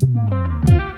Cześć, dzień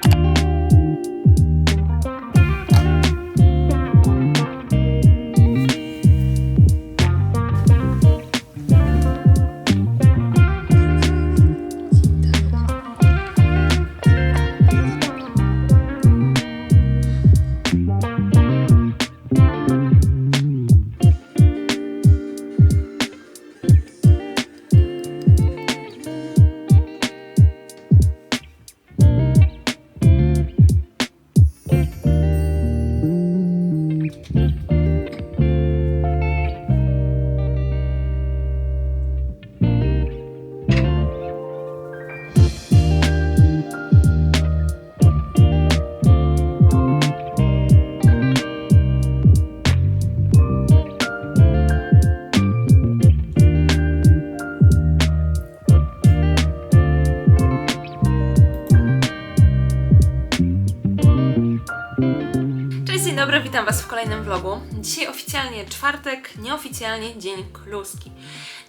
witam Was w kolejnym vlogu. Dzisiaj oficjalnie czwartek, nieoficjalnie dzień kluski.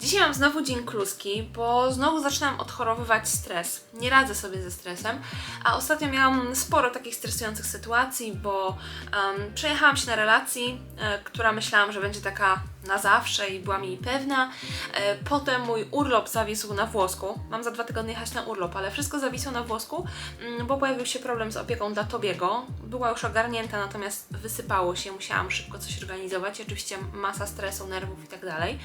Dzisiaj mam znowu dzień kluski, bo znowu zaczynam odchorowywać stres. Nie radzę sobie ze stresem, a ostatnio miałam sporo takich stresujących sytuacji, bo em, przejechałam się na relacji, e, która myślałam, że będzie taka na zawsze i byłam jej pewna. E, potem mój urlop zawisł na włosku. Mam za dwa tygodnie jechać na urlop, ale wszystko zawisło na włosku, mm, bo pojawił się problem z opieką dla Tobiego. Była już ogarnięta, natomiast wysypało się, musiałam szybko coś organizować. Oczywiście masa stresu, nerwów i tak dalej.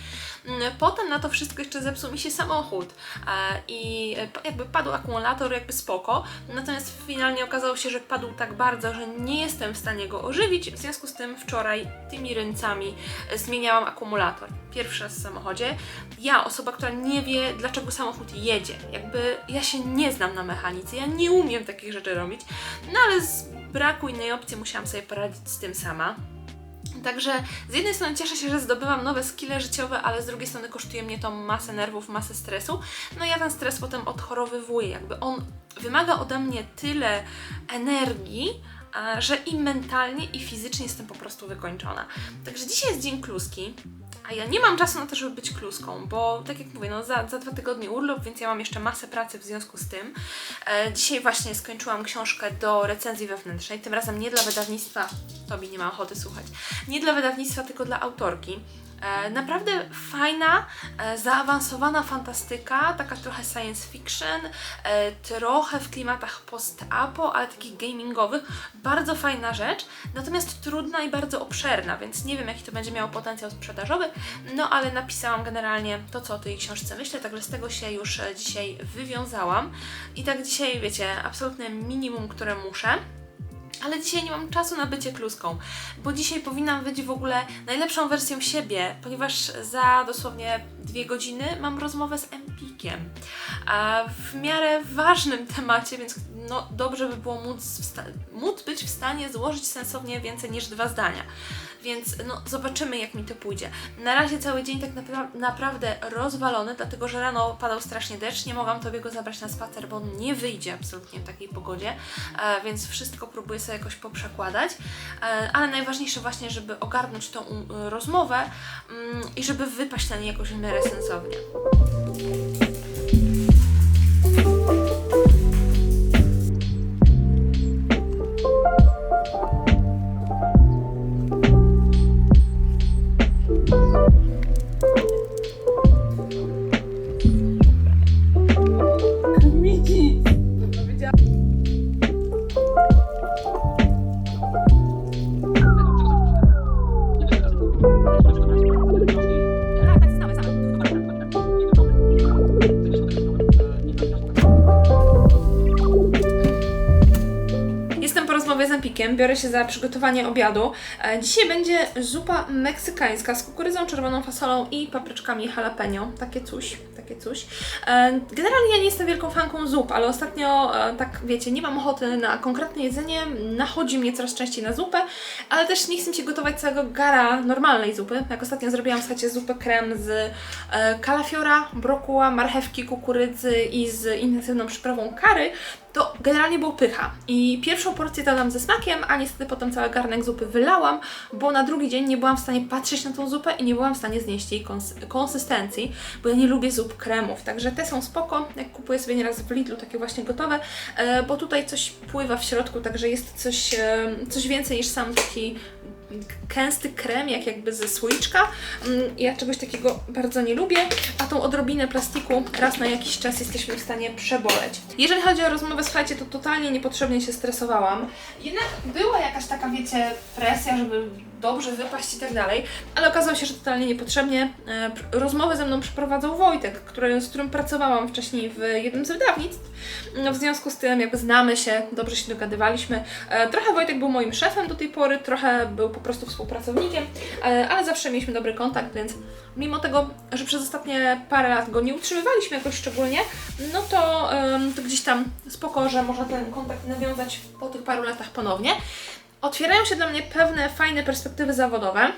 Mm, Potem na to wszystko jeszcze zepsuł mi się samochód e, i e, jakby padł akumulator, jakby spoko. Natomiast finalnie okazało się, że padł tak bardzo, że nie jestem w stanie go ożywić. W związku z tym wczoraj tymi ręcami zmieniałam akumulator. Pierwszy raz w samochodzie. Ja, osoba, która nie wie, dlaczego samochód jedzie. Jakby ja się nie znam na mechanice, ja nie umiem takich rzeczy robić. No ale z braku innej opcji musiałam sobie poradzić z tym sama. Także z jednej strony cieszę się, że zdobywam nowe skille życiowe, ale z drugiej strony kosztuje mnie to masę nerwów, masę stresu. No ja ten stres potem odchorowywuję, jakby on wymaga ode mnie tyle energii, że i mentalnie, i fizycznie jestem po prostu wykończona. Także dzisiaj jest dzień kluski, a ja nie mam czasu na to, żeby być kluską, bo tak jak mówię, no za, za dwa tygodnie urlop, więc ja mam jeszcze masę pracy w związku z tym. E, dzisiaj właśnie skończyłam książkę do recenzji wewnętrznej, tym razem nie dla wydawnictwa, Tobi nie ma ochoty słuchać, nie dla wydawnictwa, tylko dla autorki. E, naprawdę fajna, e, zaawansowana fantastyka, taka trochę science fiction, e, trochę w klimatach post-apo, ale takich gamingowych. Bardzo fajna rzecz, natomiast trudna i bardzo obszerna, więc nie wiem jaki to będzie miało potencjał sprzedażowy, no ale napisałam generalnie to, co o tej książce myślę, także z tego się już dzisiaj wywiązałam. I tak dzisiaj, wiecie, absolutne minimum, które muszę. Ale dzisiaj nie mam czasu na bycie kluską, bo dzisiaj powinnam być w ogóle najlepszą wersją siebie, ponieważ za dosłownie dwie godziny mam rozmowę z Empikiem. A w miarę ważnym temacie, więc no, dobrze by było móc, móc być w stanie złożyć sensownie więcej niż dwa zdania. Więc no, zobaczymy, jak mi to pójdzie. Na razie cały dzień tak napra- naprawdę rozwalony, dlatego że rano padał strasznie deszcz. Nie mogłam tobie go zabrać na spacer, bo on nie wyjdzie absolutnie w takiej pogodzie, e, więc wszystko próbuję sobie jakoś poprzekładać. E, ale najważniejsze właśnie, żeby ogarnąć tą um, rozmowę mm, i żeby wypaść na niej jakoś w miarę sensownie. Się za przygotowanie obiadu. E, Dzisiaj będzie zupa meksykańska z kukurydzą, czerwoną fasolą i papryczkami jalapeno. Takie coś, takie coś. E, Generalnie ja nie jestem wielką fanką zup, ale ostatnio, e, tak wiecie, nie mam ochoty na konkretne jedzenie, nachodzi mnie coraz częściej na zupę, ale też nie chcę się gotować całego gara normalnej zupy. Jak ostatnio zrobiłam, słuchajcie, zupę krem z kalafiora, brokuła, marchewki, kukurydzy i z intensywną przyprawą kary, to to generalnie było pycha. I pierwszą porcję dałam ze smakiem, a niestety potem cały garnek zupy wylałam, bo na drugi dzień nie byłam w stanie patrzeć na tą zupę i nie byłam w stanie znieść jej kons- konsystencji, bo ja nie lubię zup kremów. Także te są spoko, jak kupuję sobie nieraz w Lidlu takie właśnie gotowe, e, bo tutaj coś pływa w środku, także jest coś, e, coś więcej niż sam taki kęsty krem, jak jakby ze słoiczka. Mm, Ja czegoś takiego bardzo nie lubię, a tą odrobinę plastiku raz na jakiś czas jesteśmy w stanie przeboleć. Jeżeli chodzi o rozmowę, słuchajcie, to totalnie niepotrzebnie się stresowałam. Jednak była jakaś taka, wiecie, presja, żeby dobrze wypaść i tak dalej, ale okazało się, że totalnie niepotrzebnie. E, Rozmowę ze mną przeprowadzał Wojtek, który, z którym pracowałam wcześniej w jednym z wydawnictw. No, w związku z tym jakby znamy się, dobrze się dogadywaliśmy. E, Trochę Wojtek był moim szefem do tej pory, trochę był po prostu współpracownikiem, e, ale zawsze mieliśmy dobry kontakt, więc mimo tego, że przez ostatnie parę lat go nie utrzymywaliśmy jakoś szczególnie, no to, to gdzieś tam spoko, że można ten kontakt nawiązać po tych paru latach ponownie. Otwierają się dla mnie pewne fajne perspektywy zawodowe.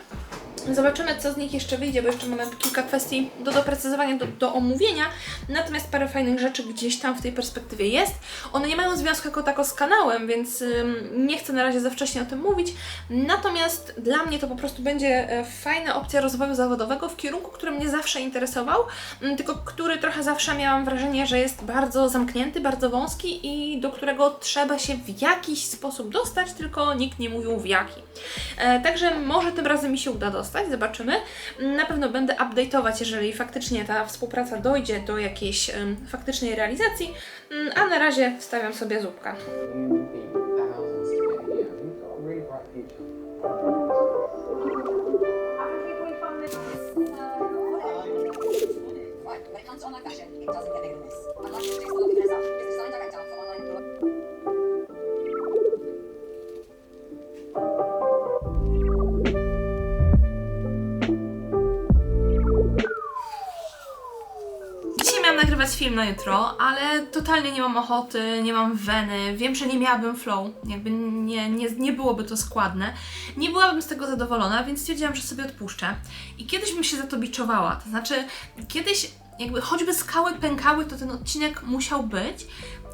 Zobaczymy, co z nich jeszcze wyjdzie, bo jeszcze mamy kilka kwestii do doprecyzowania, do, do omówienia. Natomiast parę fajnych rzeczy gdzieś tam w tej perspektywie jest. One nie mają związku jako tako z kanałem, więc ym, nie chcę na razie za wcześnie o tym mówić. Natomiast dla mnie to po prostu będzie e, fajna opcja rozwoju zawodowego w kierunku, który mnie zawsze interesował, m, tylko który trochę zawsze miałam wrażenie, że jest bardzo zamknięty, bardzo wąski i do którego trzeba się w jakiś sposób dostać, tylko nikt nie mówił w jaki. E, także może tym razem mi się uda dostać, zobaczymy. Na pewno będę update'ować, jeżeli faktycznie ta współpraca dojdzie do jakiejś faktycznej realizacji, Mm, a na razie wstawiam sobie zupkę. It, comes to online fashion, it doesn't get bigger than this. Film na jutro, ale totalnie nie mam ochoty, nie mam weny. Wiem, że nie miałabym flow, jakby nie, nie, nie byłoby to składne. Nie byłabym z tego zadowolona, więc stwierdziłam, że sobie odpuszczę. I kiedyś bym się za to biczowała. To znaczy, kiedyś jakby choćby skały pękały, to ten odcinek musiał być.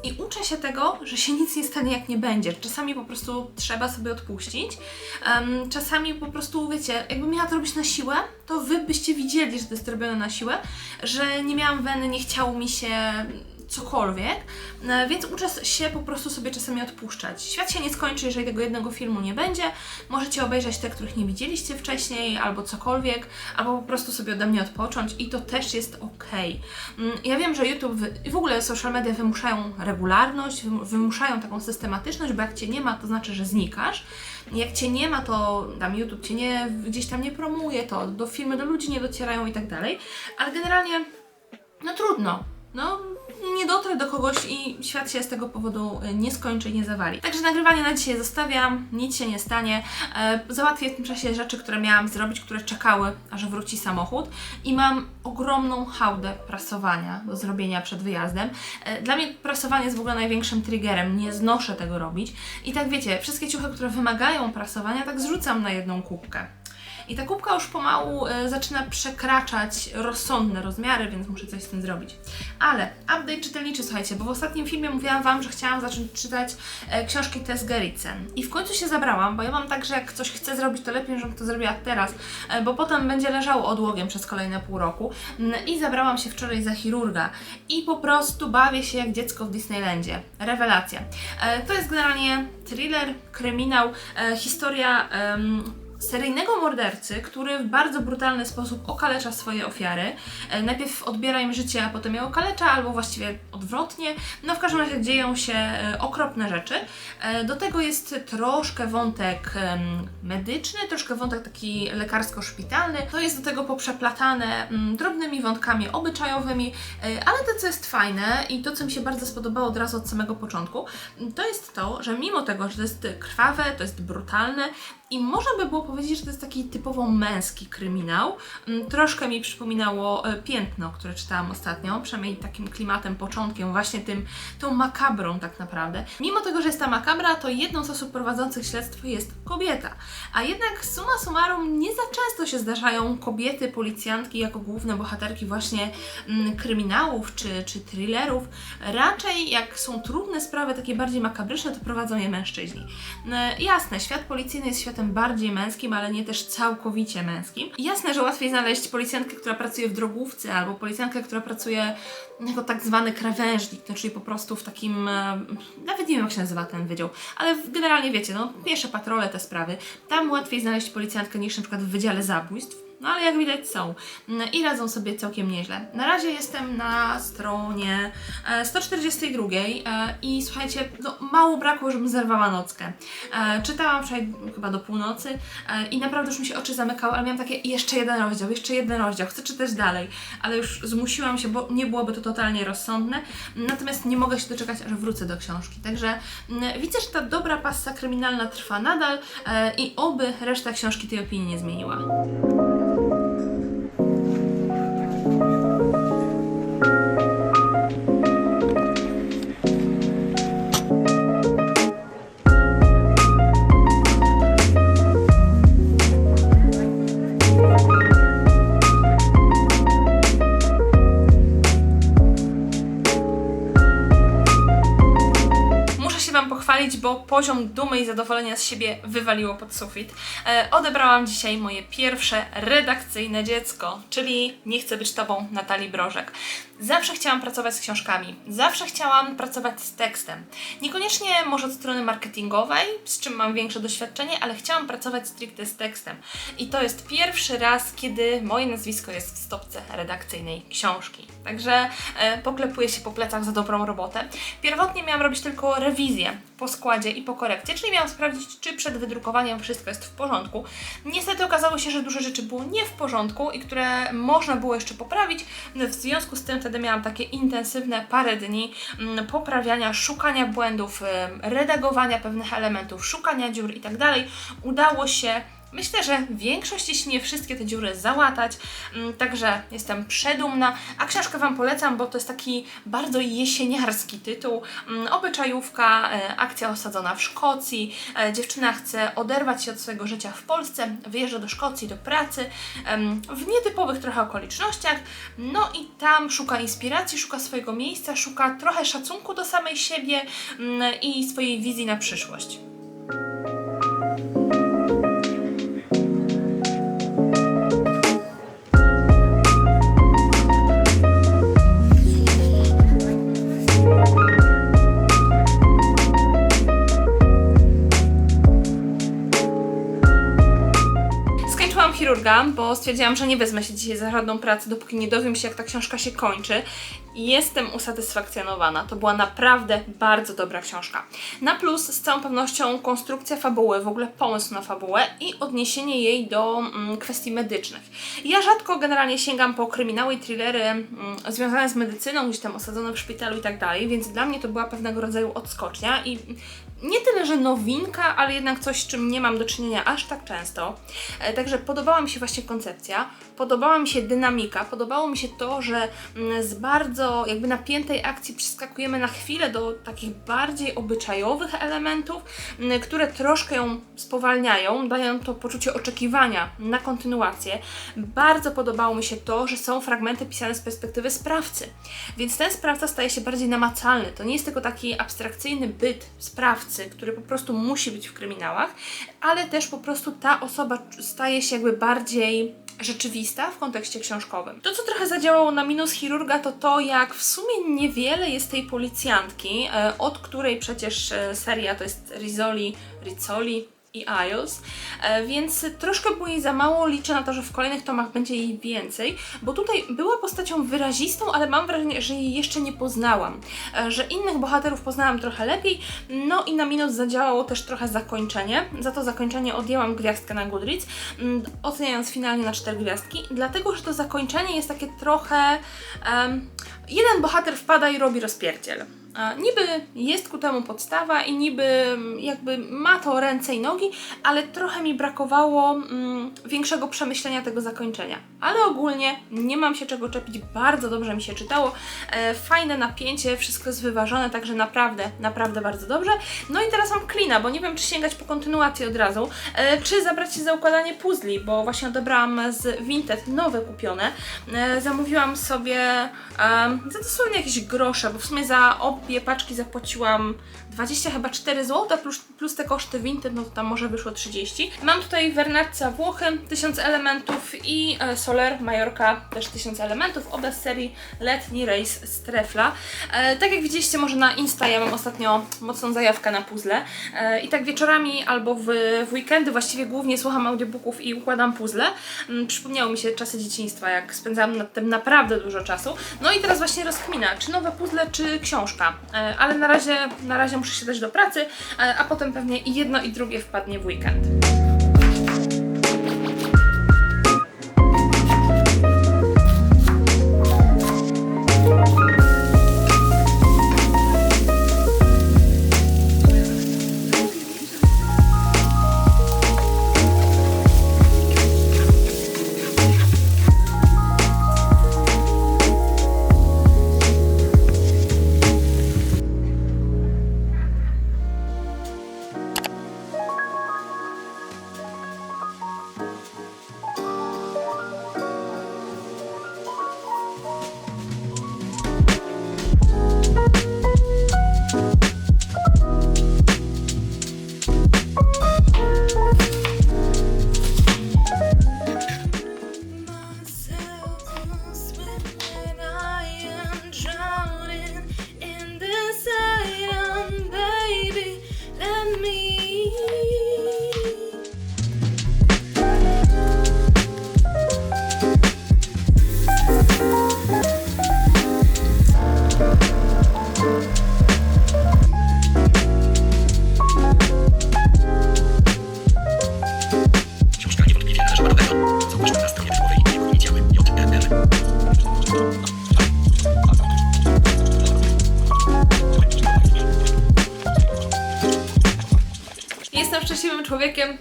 I uczę się tego, że się nic nie stanie, jak nie będzie. Czasami po prostu trzeba sobie odpuścić. Em, czasami po prostu, wiecie, jakbym miała to robić na siłę, to wy byście widzieli, że to jest robione na siłę, że nie miałam weny, nie chciało mi się cokolwiek, e, więc uczę się po prostu sobie czasami odpuszczać. Świat się nie skończy, jeżeli tego jednego filmu nie będzie. Możecie obejrzeć te, których nie widzieliście wcześniej, albo cokolwiek, albo po prostu sobie ode mnie odpocząć i to też jest ok. Ja wiem, że YouTube i w ogóle social media wymuszają regularność, wym- wymuszają taką systematyczność, bo jak Cię nie ma, to znaczy, że znikasz. Jak Cię nie ma, to tam YouTube Cię nie, gdzieś tam nie promuje, to do filmy do ludzi nie docierają i tak dalej. Ale generalnie no trudno. No, nie dotrę do kogoś i świat się z tego powodu y, nie skończy i nie zawali. Także nagrywanie na dzisiaj zostawiam, nic się nie stanie. E, załatwię w tym czasie rzeczy, które miałam zrobić, które czekały, aż wróci samochód. I mam ogromną hałdę prasowania do zrobienia przed wyjazdem. E, dla mnie prasowanie jest w ogóle największym triggerem, nie znoszę tego robić. I tak wiecie, wszystkie ciuchy, które wymagają prasowania, tak zrzucam na jedną kubkę. I ta kubka już pomału e, zaczyna przekraczać rozsądne rozmiary, więc muszę coś z tym zrobić. Ale update czytelniczy, słuchajcie, bo w ostatnim filmie mówiłam Wam, że chciałam zacząć czytać e, książki Tess Gerritsen. I w końcu się zabrałam, bo ja mam tak, że jak coś chcę zrobić, to lepiej, żebym to zrobiła teraz, e, bo potem będzie leżało odłogiem przez kolejne pół roku. Mm, I zabrałam się wczoraj za chirurga. I po prostu bawię się jak dziecko w Disneylandzie. Rewelacja. To jest generalnie thriller, kryminał, historia... seryjnego mordercy, który w bardzo brutalny sposób okalecza swoje ofiary. E, Najpierw odbiera im życie, a potem je okalecza, albo właściwie odwrotnie. No w każdym razie dzieją się e, okropne rzeczy. E, Do tego jest troszkę wątek medyczny, troszkę wątek taki lekarsko-szpitalny. To jest do tego poprzeplatane mm, drobnymi wątkami obyczajowymi, ale to, co jest fajne i to, co mi się bardzo spodobało od razu od samego początku, to jest to, że mimo tego, że to jest krwawe, to jest brutalne, I można by było powiedzieć, że to jest taki typowo męski kryminał. Mm, Troszkę mi przypominało e, Piętno, które czytałam ostatnio, przynajmniej takim klimatem, początkiem, właśnie tym, tą makabrą tak naprawdę. Mimo tego, że jest ta makabra, to jedną z osób prowadzących śledztwo jest kobieta. A jednak summa summarum nie za często się zdarzają kobiety, policjantki jako główne bohaterki właśnie mm, kryminałów czy, czy thrillerów. Raczej jak są trudne sprawy, takie bardziej makabryczne, to prowadzą je mężczyźni. E, Jasne, świat policyjny jest światem bardziej męskim, ale nie też całkowicie męskim. Jasne, że łatwiej znaleźć policjantkę, która pracuje w drogówce, albo policjantkę, która pracuje jako tak zwany krawężnik, no, czyli po prostu w takim, e, nawet nie wiem jak się nazywa ten wydział, ale generalnie wiecie, no piesze patrole, te sprawy. Tam łatwiej znaleźć policjantkę niż na przykład w Wydziale Zabójstw. No ale jak widać są Mm, i radzą sobie całkiem nieźle. Na razie jestem na stronie e, 142 e, i słuchajcie, no, mało brakło, żebym zerwała nockę. E, czytałam wczoraj chyba do północy e, i naprawdę już mi się oczy zamykały, ale miałam takie jeszcze jeden rozdział, jeszcze jeden rozdział, chcę czytać dalej, ale już zmusiłam się, bo nie byłoby to totalnie rozsądne, natomiast nie mogę się doczekać, aż wrócę do książki. Także mm, widzę, że ta dobra pasta kryminalna trwa nadal e, i oby reszta książki tej opinii nie zmieniła. Poziom dumy i zadowolenia z siebie wywaliło pod sufit. E, odebrałam dzisiaj moje pierwsze redakcyjne dziecko, czyli Nie chcę być Tobą Natalii Brożek. Zawsze chciałam pracować z książkami, zawsze chciałam pracować z tekstem. Niekoniecznie może od strony marketingowej, z czym mam większe doświadczenie, ale chciałam pracować stricte z tekstem. I to jest pierwszy raz, kiedy moje nazwisko jest w stopce redakcyjnej książki. Także e, poklepuję się po plecach za dobrą robotę. Pierwotnie miałam robić tylko rewizję po składzie i po korekcie, czyli miałam sprawdzić, czy przed wydrukowaniem wszystko jest w porządku. Niestety okazało się, że dużo rzeczy było nie w porządku i które można było jeszcze poprawić. W związku z tym wtedy miałam takie intensywne parę dni mm, poprawiania, szukania błędów, redagowania pewnych elementów, szukania dziur i tak dalej. Udało się Myślę, że większość, jeśli nie wszystkie te dziury załatać, mm, także jestem przedumna, a książkę Wam polecam, bo to jest taki bardzo jesieniarski tytuł, Mm, obyczajówka, e, akcja osadzona w Szkocji, e, dziewczyna chce oderwać się od swojego życia w Polsce, wyjeżdża do Szkocji, do pracy, w nietypowych trochę okolicznościach, no i tam szuka inspiracji, szuka swojego miejsca, szuka trochę szacunku do samej siebie mm, i swojej wizji na przyszłość. Chirurga, bo stwierdziłam, że nie wezmę się dzisiaj za żadną pracę, dopóki nie dowiem się, jak ta książka się kończy. I jestem usatysfakcjonowana. To była naprawdę bardzo dobra książka. Na plus, z całą pewnością, konstrukcja fabuły, w ogóle pomysł na fabułę i odniesienie jej do mm, kwestii medycznych. Ja rzadko generalnie sięgam po kryminały i thrillery mm, związane z medycyną, gdzieś tam osadzone w szpitalu i tak dalej, więc dla mnie to była pewnego rodzaju odskocznia i nie tyle, że nowinka, ale jednak coś, z czym nie mam do czynienia aż tak często. E, Także podobała mi się właśnie koncepcja, podobała mi się dynamika, podobało mi się to, że mm, z bardzo jakby napiętej akcji przeskakujemy na chwilę do takich bardziej obyczajowych elementów, mm, które troszkę ją spowalniają, dają to poczucie oczekiwania na kontynuację. Bardzo podobało mi się to, że są fragmenty pisane z perspektywy sprawcy, więc ten sprawca staje się bardziej namacalny. To nie jest tylko taki abstrakcyjny byt sprawcy, który po prostu musi być w kryminałach, ale też po prostu ta osoba staje się jakby bardziej rzeczywista w kontekście książkowym. To, co trochę zadziałało na minus chirurga, to to, jak w sumie niewiele jest tej policjantki, e, od której przecież e, seria to jest Rizzoli, Rizzoli i e, więc troszkę było jej za mało. Liczę na to, że w kolejnych tomach będzie jej więcej, bo tutaj była postacią wyrazistą, ale mam wrażenie, że jej jeszcze nie poznałam, e, że innych bohaterów poznałam trochę lepiej, no i na minus zadziałało też trochę zakończenie. Za to zakończenie odjęłam gwiazdkę na Goodreads, mm, oceniając finalnie na 4 gwiazdki, dlatego że to zakończenie jest takie trochę. em, jeden bohater wpada i robi rozpierdziel. Niby jest ku temu podstawa i niby mm, jakby ma to ręce i nogi, ale trochę mi brakowało mm, większego przemyślenia tego zakończenia. Ale ogólnie nie mam się czego czepić, bardzo dobrze mi się czytało, e, fajne napięcie, wszystko jest wyważone, także naprawdę, naprawdę bardzo dobrze. No i teraz mam klina, bo nie wiem czy sięgać po kontynuację od razu, e, czy zabrać się za układanie puzli, bo właśnie odebrałam z Vinted nowe kupione. E, zamówiłam sobie za dosłownie jakieś grosze, bo w sumie za obie paczki zapłaciłam 20 chyba 4 zł, plus, plus te koszty Vinted, no to tam może wyszło 30. Mam tutaj Vernazza Włochy, 1000 elementów i e, Soler Majorka, też 1000 elementów, oba z serii letni rejs z Trefla. E, tak jak widzieliście może na Insta, ja mam ostatnio mocną zajawkę na puzzle e, i tak wieczorami albo w, w weekendy właściwie głównie słucham audiobooków i układam puzzle. Mm, przypomniało mi się czasy dzieciństwa, jak spędzałam nad tym naprawdę dużo czasu. No i teraz właśnie rozkmina, czy nowe puzzle, czy książka. Ale na razie, na razie muszę się dać do pracy, e, a potem pewnie i jedno i drugie wpadnie w weekend.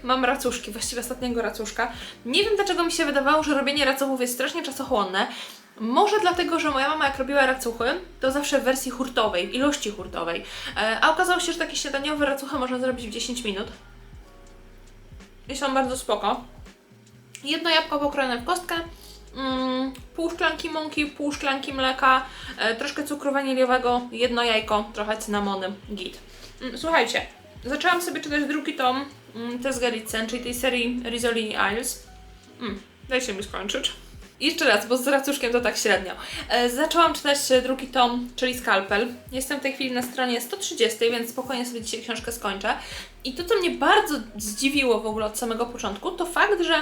Mam racuszki, właściwie ostatniego racuszka. Nie wiem dlaczego mi się wydawało, że robienie racuchów jest strasznie czasochłonne. Może dlatego, że moja mama jak robiła racuchy, to zawsze w wersji hurtowej, ilości hurtowej. E, A okazało się, że takie śniadaniowe racuchy można zrobić w 10 minut. I są bardzo spoko. Jedno jabłko pokrojone w kostkę, mm, pół szklanki mąki, pół szklanki mleka, e, troszkę cukru waniliowego, jedno jajko, trochę cynamony, git. Mm, Słuchajcie, zaczęłam sobie czytać drugi tom mm, Tess Gerritsen, czyli tej serii Rizzoli Isles. Mm, dajcie mi skończyć. Jeszcze raz, bo z racuszkiem to tak średnio. E, zaczęłam czytać drugi tom, czyli Skalpel. Jestem w tej chwili na stronie 130, więc spokojnie sobie dzisiaj książkę skończę. I to, co mnie bardzo zdziwiło w ogóle od samego początku, to fakt, że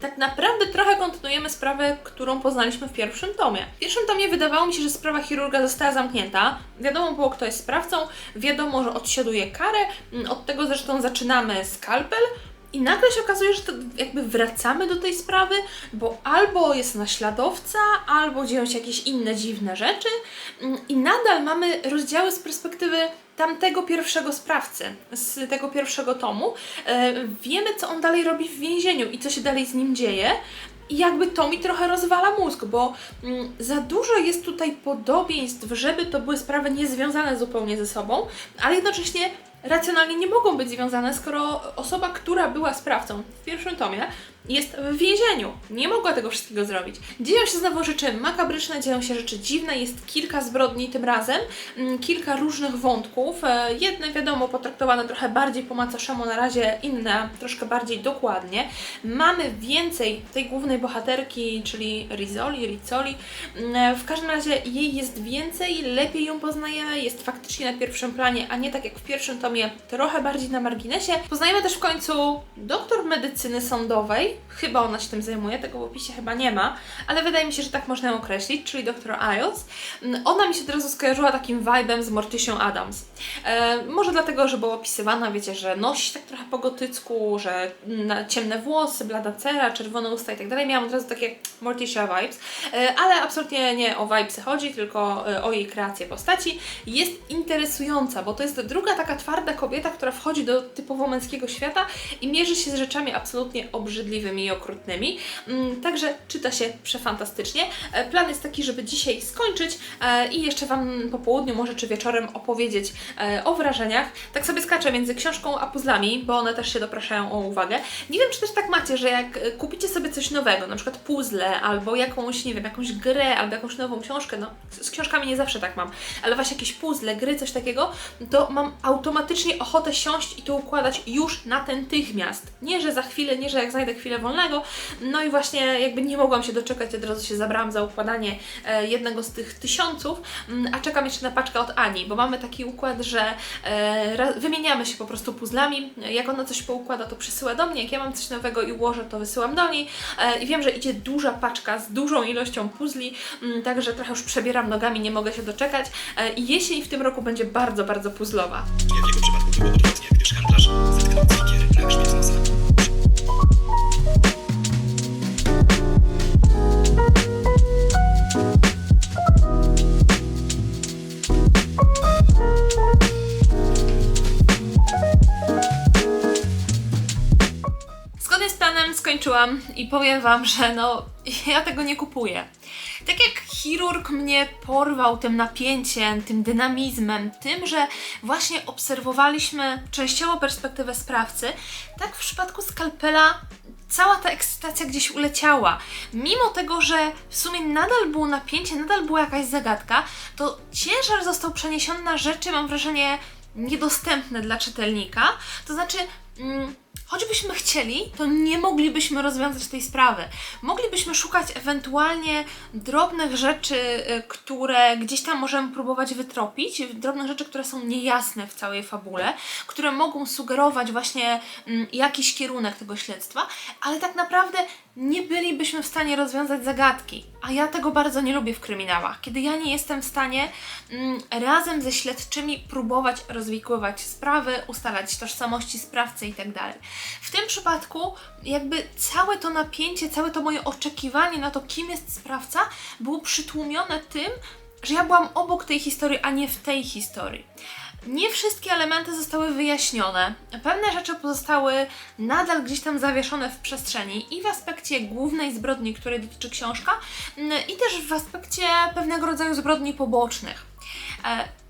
tak naprawdę trochę kontynuujemy sprawę, którą poznaliśmy w pierwszym tomie. W pierwszym tomie wydawało mi się, że sprawa chirurga została zamknięta. Wiadomo było, kto jest sprawcą, wiadomo, że odsiaduje karę. Mm, Od tego zresztą zaczynamy skalpel. I nagle się okazuje, że to jakby wracamy do tej sprawy, bo albo jest naśladowca, albo dzieją się jakieś inne dziwne rzeczy. Mm, I nadal mamy rozdziały z perspektywy tamtego pierwszego sprawcy, z tego pierwszego tomu. E, wiemy, co on dalej robi w więzieniu i co się dalej z nim dzieje. I jakby to mi trochę rozwala mózg, bo mm, za dużo jest tutaj podobieństw, żeby to były sprawy niezwiązane zupełnie ze sobą, ale jednocześnie racjonalnie nie mogą być związane, skoro osoba, która była sprawcą w pierwszym tomie, jest w więzieniu. Nie mogła tego wszystkiego zrobić. Dzieją się znowu rzeczy makabryczne, dzieją się rzeczy dziwne, jest kilka zbrodni tym razem, mm, kilka różnych wątków. E, Jedne, wiadomo, potraktowane trochę bardziej po macoszemu, na razie inne troszkę bardziej dokładnie. Mamy więcej tej głównej bohaterki, czyli Rizzoli, Rizzoli. Mm, W każdym razie jej jest więcej, lepiej ją poznajemy, jest faktycznie na pierwszym planie, a nie tak jak w pierwszym tomie trochę bardziej na marginesie. Poznajemy też w końcu doktor medycyny sądowej, chyba ona się tym zajmuje, tego w opisie chyba nie ma, ale wydaje mi się, że tak można ją określić, czyli doktor Isles. Mm, Ona mi się od razu skojarzyła takim vibem z Mortysią Adams. E, może dlatego, że była opisywana, wiecie, że nosi tak trochę po gotycku, że ciemne włosy, blada cera, czerwone usta i tak dalej. Miałam od razu takie Morticia vibes, e, ale absolutnie nie o vibesy chodzi, tylko e, o jej kreację postaci. Jest interesująca, bo to jest druga taka twarda kobieta, która wchodzi do typowo męskiego świata i mierzy się z rzeczami absolutnie obrzydliwymi i okrutnymi. Mm, Także czyta się przefantastycznie. E, Plan jest taki, żeby dzisiaj skończyć e, i jeszcze Wam po południu, może czy wieczorem opowiedzieć e, o wrażeniach. Tak sobie skaczę między książką a puzzlami, bo one też się dopraszają o uwagę. Nie wiem, czy też tak macie, że jak kupicie sobie coś nowego, na przykład puzzle, albo jakąś, nie wiem, jakąś grę, albo jakąś nową książkę, no z książkami nie zawsze tak mam, ale właśnie jakieś puzzle, gry, coś takiego, to mam automatycznie ochotę siąść i to układać już natychmiast. Nie, że za chwilę, nie, że jak znajdę chwilę wolnego. No i właśnie jakby nie mogłam się doczekać, od razu się zabrałam za układanie e, jednego z tych tysiąców, mm, a czekam jeszcze na paczkę od Ani, bo mamy taki układ, że e, wymieniamy się po prostu puzzlami. Jak ona coś poukłada, to przysyła do mnie, jak ja mam coś nowego i ułożę, to wysyłam do niej. E, I wiem, że idzie duża paczka z dużą ilością puzli, mm, także trochę już przebieram nogami, nie mogę się doczekać. I jesień w tym roku będzie bardzo, bardzo puzzlowa. W jego przypadku było odwrotnie, gdyż handlarz zetknął cwikiery na grzbiet nosa. Skończyłam i powiem Wam, że no, ja tego nie kupuję. Tak jak chirurg mnie porwał tym napięciem, tym dynamizmem, tym, że właśnie obserwowaliśmy częściowo perspektywę sprawcy, tak w przypadku skalpela cała ta ekscytacja gdzieś uleciała. Mimo tego, że w sumie nadal było napięcie, nadal była jakaś zagadka, to ciężar został przeniesiony na rzeczy, mam wrażenie, niedostępne dla czytelnika. To znaczy, mm, choćbyśmy chcieli, to nie moglibyśmy rozwiązać tej sprawy. Moglibyśmy szukać ewentualnie drobnych rzeczy, y, które gdzieś tam możemy próbować wytropić, drobnych rzeczy, które są niejasne w całej fabule, które mogą sugerować właśnie mm, jakiś kierunek tego śledztwa, ale tak naprawdę nie bylibyśmy w stanie rozwiązać zagadki. A ja tego bardzo nie lubię w kryminałach, kiedy ja nie jestem w stanie mm, razem ze śledczymi próbować rozwikływać sprawy, ustalać tożsamości sprawcy itd. W tym przypadku jakby całe to napięcie, całe to moje oczekiwanie na to, kim jest sprawca, było przytłumione tym, że ja byłam obok tej historii, a nie w tej historii. Nie wszystkie elementy zostały wyjaśnione. Pewne rzeczy pozostały nadal gdzieś tam zawieszone w przestrzeni i w aspekcie głównej zbrodni, której dotyczy książka, mm, i też w aspekcie pewnego rodzaju zbrodni pobocznych.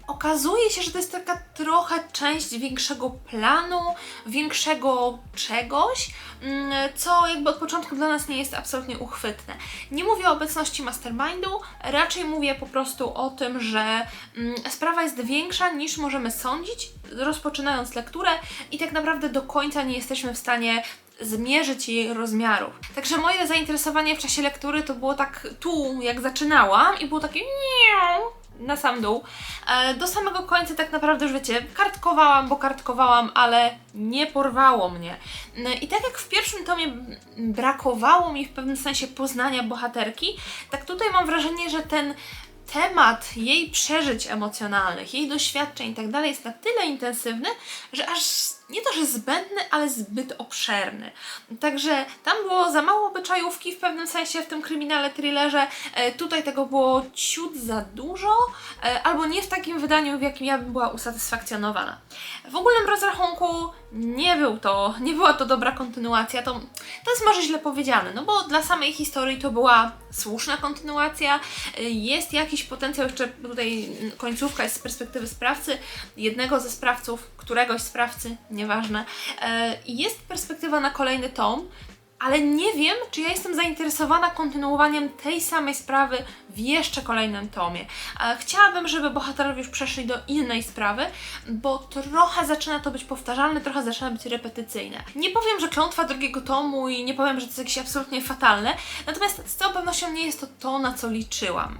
Okazuje się, że to jest taka trochę część większego planu, większego czegoś, mm, co jakby od początku dla nas nie jest absolutnie uchwytne. Nie mówię o obecności mastermindu, raczej mówię po prostu o tym, że mm, sprawa jest większa niż możemy sądzić, rozpoczynając lekturę i tak naprawdę do końca nie jesteśmy w stanie zmierzyć jej rozmiarów. Także moje zainteresowanie w czasie lektury to było tak tu, jak zaczynałam i było takie miau na sam dół. E, Do samego końca tak naprawdę już wiecie, kartkowałam, bo kartkowałam, ale nie porwało mnie. N- I tak jak w pierwszym tomie brakowało mi w pewnym sensie poznania bohaterki, tak tutaj mam wrażenie, że ten temat jej przeżyć emocjonalnych, jej doświadczeń i tak dalej jest na tyle intensywny, że aż nie to, że zbędny, ale zbyt obszerny. Także tam było za mało obyczajówki w pewnym sensie w tym kryminale, thrillerze. E, tutaj tego było ciut za dużo, e, albo nie w takim wydaniu, w jakim ja bym była usatysfakcjonowana. W ogólnym rozrachunku nie był to, nie była to dobra kontynuacja, to, to jest może źle powiedziane, no bo dla samej historii to była słuszna kontynuacja, jest jakiś potencjał, jeszcze tutaj końcówka jest z perspektywy sprawcy, jednego ze sprawców, któregoś sprawcy, nieważne, e, jest perspektywa na kolejny tom, ale nie wiem, czy ja jestem zainteresowana kontynuowaniem tej samej sprawy w jeszcze kolejnym tomie. E, Chciałabym, żeby bohaterowie już przeszli do innej sprawy, bo trochę zaczyna to być powtarzalne, trochę zaczyna być repetycyjne. Nie powiem, że klątwa drugiego tomu i nie powiem, że to jest jakieś absolutnie fatalne, natomiast z całą pewnością nie jest to to, na co liczyłam.